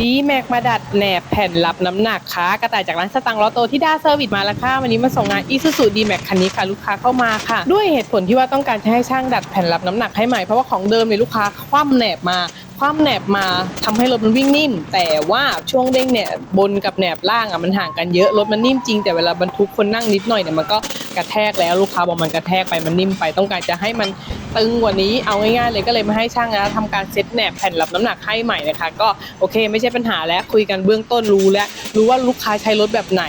ดีแม็กมาดัดแหนบแผ่นรับน้ำหนักค่ะกระต่ายจากร้านสตังค์ล้อโตที่ด้าเซอร์วิสมาแล้วค่ะวันนี้มาส่งงานอีซูซูดีแม็กคันนี้ค่ะลูกค้าเข้ามาค่ะ ด้วยเหตุผลที่ว่าต้องการจะให้ช่างดัดแผ่นรับน้ำหนักให้ใหม่เพราะว่าของเดิมเนี่ยลูกค้าคว่ำแหนบมาคว่ำแหนบมาทำให้รถมันวิ่งนิ่ม แต่ว่าช่วงเด้งเนี่ยบนกับแหนบล่างอะมันห่างกันเยอะรถมันนิ่มจริงแต่เวลาบรรทุกคนนั่งนิดหน่อยเนี่ยมันก็กระแทกแล้วลูกค้าบอกมันกระแทกไปมันนิ่มไปต้องการจะให้มัน ตึงกว่านี้เอาง่ายๆเลยก็เลยมาให้ช่างนะทำการเซ็ตแหนบแผ่นรับน้ำหนักให้ใหม่นะคะ ก็โอเค ไม่ใช่ปัญหาแล้วคุยกันเบื้องต้นรู้แล้วรู้ว่าลูกค้าใช้รถแบบไหน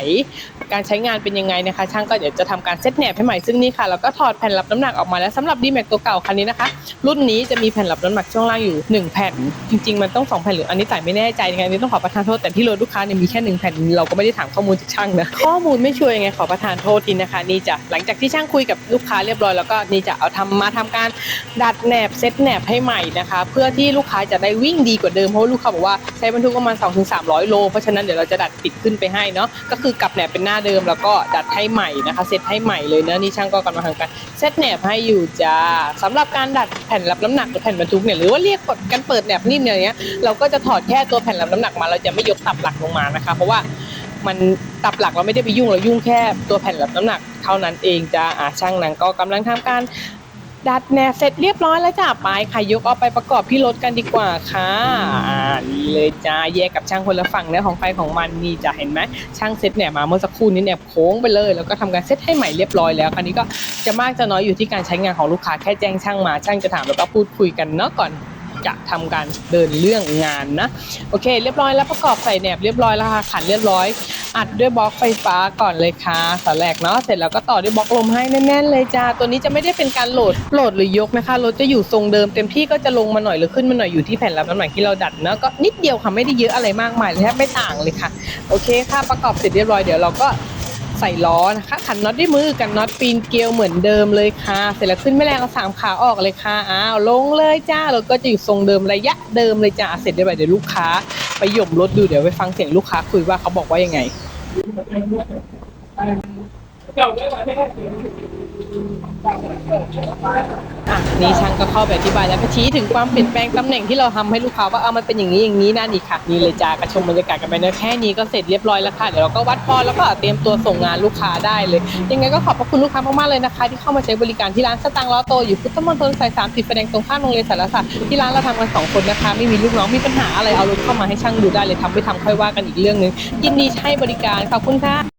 การใช้งานเป็นยังไงนะคะ ช่างก็เดี๋ยวจะทำการเซ็ตแหนบให้ใหม่ซึ่งนี่ค่ะเราก็ถอดแผ่นรับน้ำหนักออกมาแล้วสำหรับ d m a x ตัวเก่าคันนี้นะคะ รุ่นนี้จะมีแผ่นรับน้ำหนักช่วงล่างอยู่ 1 แผ่น จริง ๆ มันต้อง 2 แผ่นหรืออันนี้ต่ไม่แน่ใจยังไงอันนี้ต้องขอประทานโทษแต่ที่รถลูกค้าเนี่ยมีแค่หนึ่งแผ่นเราก็ไม่ได้ถามข้อมูลจากช่างนะข้อมูลไม่ชัวร์ยังไงขอประทานโทษทีนะคะนี่จะหลังจากที่ช่างคุยกับลูกค้าเรียบร้อยแล้วก็นี่จะเอาทำมาทำการดัดแหนบเซตแหนบให้ใหม่นะคะ เพื่อที่ลูกค้าจะได้วิ่งดีกว่าเดิมเพราะลูกค้าบอกว่าใช้บรรทุกประมาณ 2-300 โล เพราะฉะนั้นเดี๋ยวเราจะดัดติดขึ้นไปให้เนาะก็คือกลับแหนบเป็นหน้าเดิมแล้วก็ดัดให้ใหม่นะคะเซตให้ใหม่เลยนะนี่ช่างก็กำลังทำการเซตแหนบให้อยู่จ้าสำหรับการดัดแผ่นรับน้ำหนักหรือแผ่นบรรทุกเนี่ยหรือว่าเรียกกดการเปิดแหนบนิ่มเนี่ยอย่างเงี้ยเราก็จะถอดแค่ตัวแผ่นรับน้ำหนักมาเราจะไม่ยกตับหลักลงมานะคะ เพราะว่ามันตับหลักเราไม่ได้ไปยุ่งเรายุ่งแค่ตัวแผ่นรับน้ำหนักเท่านั้นเองจ้าอ่าช่างนั้นก็กำลังทำการ ดัดแนบเสร็จเรียบร้อยแล้วจ้าไปค่ะยกเอาไปประกอบที่รถกันดีกว่าค่ะอ่านี่เลยจ้าแยกกับช่างคนละฝั่งเนื้อของใครของมันนี่จะเห็นไหมช่างเซ็ตแหนบมาเมื่อสักครู่นี้แหนบโค้งไปเลย แล้วก็ทำการเซ็ตให้ใหม่เรียบร้อยแล้วคันนี้ก็จะมากจะน้อยอยู่ที่การใช้งานของลูกค้าแค่แจ้งช่างมาช่างจะถามแล้วก็พูดคุยกันเนาะก่อนจะทำการเดินเรื่องงานนะโอเค เรียบร้อยแล้วประกอบใส่แหนบเรียบร้อยแล้วค่ะขันเรียบร้อย อัดด้วยบล็อกไฟฟ้าก่อนเลยค่ะสแลกเนาะเสร็จแล้วก็ต่อด้วยบล็อกลมให้แน่นๆเลยจ้าตัวนี้จะไม่ได้เป็นการโหลดโหลดหรือยกนะคะรถจะอยู่ทรงเดิมเต็มที่ก็จะลงมาหน่อยหรือขึ้นมาหน่อยอยู่ที่แผ่นรับน้ำหนักที่เราดัดเนาะก็นิดเดียวค่ะไม่ได้เยอะอะไรมากมายเลยแทบไม่ต่างเลยค่ะ โอเคค่ะประกอบเสร็จเรียบร้อยเดี๋ยวเราก็ใส่ล้อนะคะขันน็อตด้วยมือกันน็อตปีนเกลียวเหมือนเดิมเลยค่ะ เสร็จแล้วขึ้นแม่แรงเอาสามขาออกเลยค่ะอ้าวลงเลยจ้าเรถก็จะอยู่ทรงเดิมระยะเดิมเลยจ้าเสร็จเรียบร้อยเดี๋ยวลูกค้า ไปหย่มรถดูเดี๋ยวไปฟังเสียงลูกค้าคุยว่าเขาบอกว่ายังไง อะนี่ช่างก็เข้าไปอธิบายแล้วก็ชี้ถึงความเปลี่ยนแปลงตำแหน่งที่เราทำให้ลูกค้าว่าเออมันเป็นอย่างนี้อย่างนี้นั่นนี่ค่ะนี่เลยจ้ากระชมบรรยากาศกันไปเนอะแค่นี้ก็เสร็จเรียบร้อยแล้วค่ะเดี๋ยวเราก็วัดพอแล้วก็เตรียมตัวส่งงานลูกค้าได้เลย ยังไงก็ขอบพระคุณลูกค้ามากๆเลยนะคะ ที่เข้ามาใช้บริการที่ร้านสตังค์ล้อโตอยู่พุทธมณฑลสายสามติดไฟแดงตรงข้ามโรงเรียนสารศาสตร์ที่ร้านเราทำกันสองคนนะคะไม่มีลูกน้องมีปัญหาอะไรเอารถเข้ามาให้ช่างดูได้เลยทำไม่ทำค่อยว่ากันอีกเรื่องหนึงยินดีให้บริการขอบคุณค่ะ